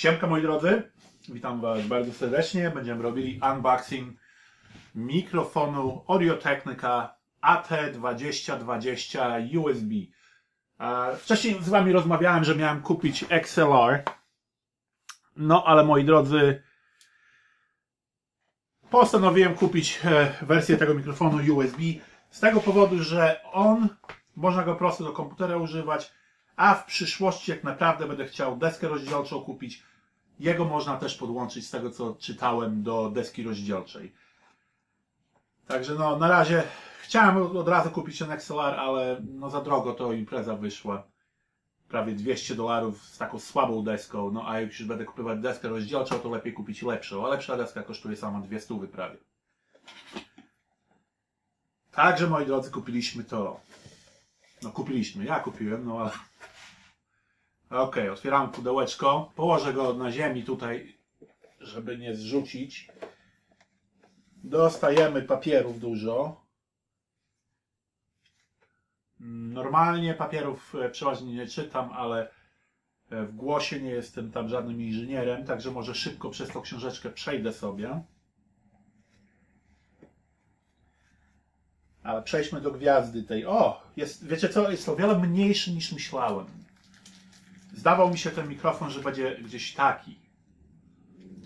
Siemka moi drodzy, witam Was bardzo serdecznie. Będziemy robili unboxing mikrofonu Audio Technica AT2020 USB. Wcześniej z Wami rozmawiałem, że miałem kupić XLR. No ale moi drodzy, postanowiłem kupić e, wersję tego mikrofonu USB z tego powodu, że on można go prosto do komputera używać, a w przyszłości jak naprawdę będę chciał deskę rozdzielczą kupić, jego można też podłączyć z tego co czytałem do deski rozdzielczej. Także no na razie chciałem od razu kupić ten XLR, ale no za drogo to impreza wyszła. Prawie 200 dolarów z taką słabą deską, no a jak już będę kupować deskę rozdzielczą, to lepiej kupić lepszą, a lepsza deska kosztuje sama 200 prawie. Także moi drodzy, kupiliśmy to. No kupiliśmy, ja kupiłem, no ale... Ok, otwieram pudełeczko. Położę go na ziemi tutaj, żeby nie zrzucić. Dostajemy papierów dużo. Normalnie papierów e, przeważnie nie czytam, ale e, w głosie nie jestem tam żadnym inżynierem, także może szybko przez tą książeczkę przejdę sobie. Ale przejdźmy do gwiazdy tej. O, jest, wiecie co, jest o wiele mniejszy niż myślałem. Zdawał mi się ten mikrofon, że będzie gdzieś taki.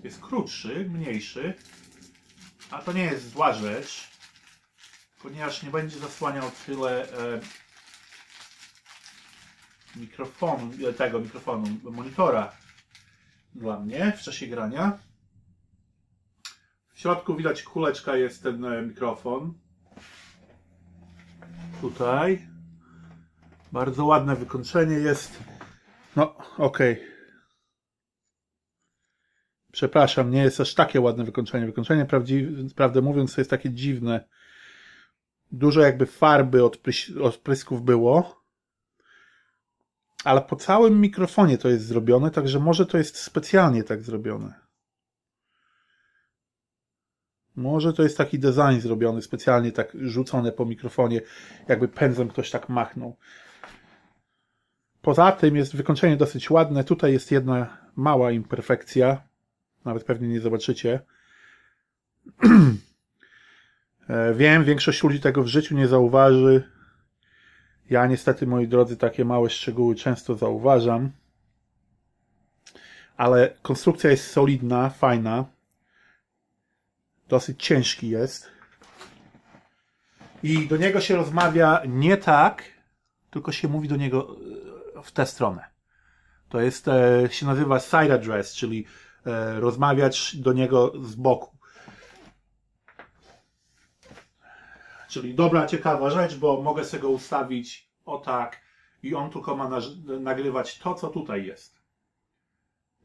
Jest krótszy, mniejszy, a to nie jest zła rzecz, ponieważ nie będzie zasłaniał tyle e, mikrofonu, e, tego mikrofonu, monitora dla mnie w czasie grania. W środku widać kuleczka jest ten e, mikrofon. Tutaj. Bardzo ładne wykończenie jest. No, okej. Okay. Przepraszam, nie jest aż takie ładne wykończenie. Wykończenie, prawdziw, prawdę mówiąc, to jest takie dziwne. Dużo jakby farby od, od prysków było. Ale po całym mikrofonie to jest zrobione, także może to jest specjalnie tak zrobione. Może to jest taki design zrobiony, specjalnie tak rzucone po mikrofonie, jakby pędzem ktoś tak machnął. Poza tym jest wykończenie dosyć ładne. Tutaj jest jedna mała imperfekcja. Nawet pewnie nie zobaczycie. E, wiem, większość ludzi tego w życiu nie zauważy. Ja niestety, moi drodzy, takie małe szczegóły często zauważam. Ale konstrukcja jest solidna, fajna. Dosyć ciężki jest. I do niego się rozmawia nie tak, tylko się mówi do niego w tę stronę. To jest, e, się nazywa side address, czyli e, rozmawiać do niego z boku. Czyli dobra, ciekawa rzecz, bo mogę sobie go ustawić o tak i on tylko ma nagrywać to, co tutaj jest.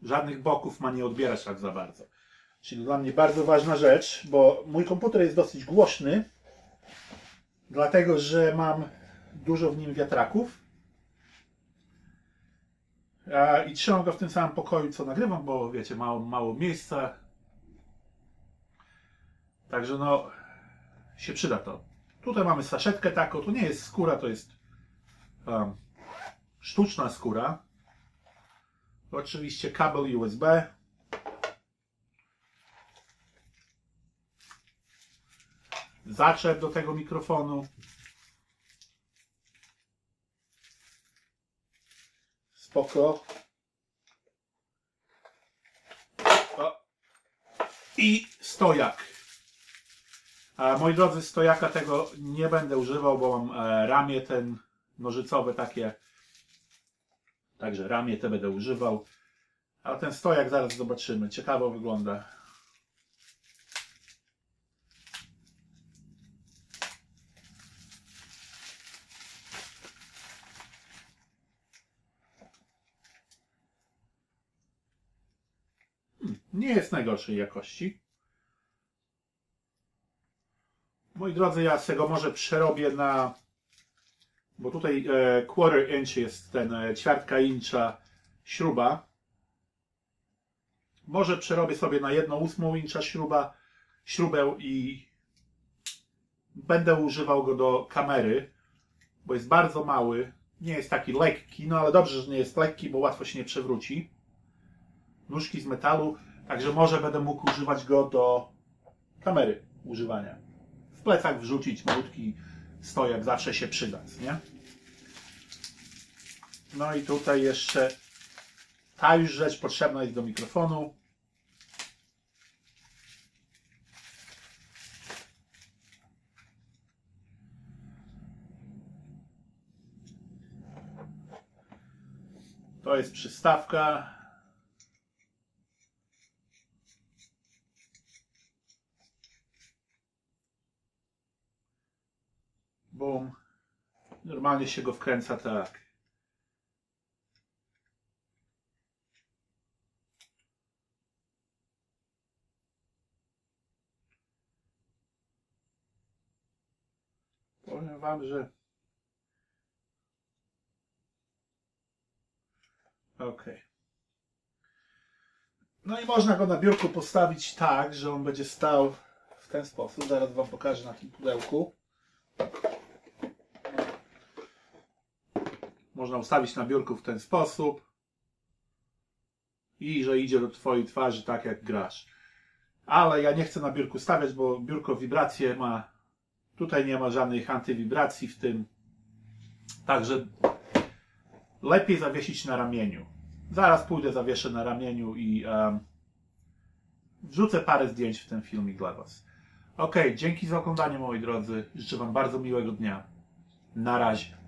Żadnych boków ma nie odbierać tak za bardzo. Czyli dla mnie bardzo ważna rzecz, bo mój komputer jest dosyć głośny, dlatego że mam dużo w nim wiatraków i trzymam go w tym samym pokoju, co nagrywam, bo wiecie, mało, mało miejsca. Także no, się przyda to. Tutaj mamy saszetkę taką, to nie jest skóra, to jest um, sztuczna skóra. Oczywiście kabel USB. Zaczep do tego mikrofonu. Spoko. O. I stojak. A, moi drodzy, stojaka tego nie będę używał, bo mam e, ramię ten nożycowe takie. Także ramię te będę używał. A ten stojak zaraz zobaczymy. Ciekawo wygląda. Nie jest najgorszej jakości. Moi drodzy, ja z tego może przerobię na... Bo tutaj e, quarter inch jest ten e, ćwiartka incha śruba. Może przerobię sobie na jedną ósmą incha śruba, śrubę i będę używał go do kamery, bo jest bardzo mały. Nie jest taki lekki, no ale dobrze, że nie jest lekki, bo łatwo się nie przewróci. nóżki z metalu, także może będę mógł używać go do kamery używania. W plecach wrzucić malutki stojak, zawsze się przyda, nie? No i tutaj jeszcze ta już rzecz potrzebna jest do mikrofonu. To jest przystawka. Bum. Normalnie się go wkręca tak. Powiem Wam, że Ok. No i można go na biurku postawić tak, że on będzie stał w ten sposób. Zaraz Wam pokażę na tym pudełku. Można ustawić na biurku w ten sposób. I że idzie do Twojej twarzy tak jak grasz. Ale ja nie chcę na biurku stawiać, bo biurko wibracje ma. Tutaj nie ma żadnych antywibracji w tym. Także lepiej zawiesić na ramieniu. Zaraz pójdę, zawieszę na ramieniu i um, wrzucę parę zdjęć w ten filmik dla Was. Ok, dzięki za oglądanie moi drodzy. Życzę Wam bardzo miłego dnia. Na razie.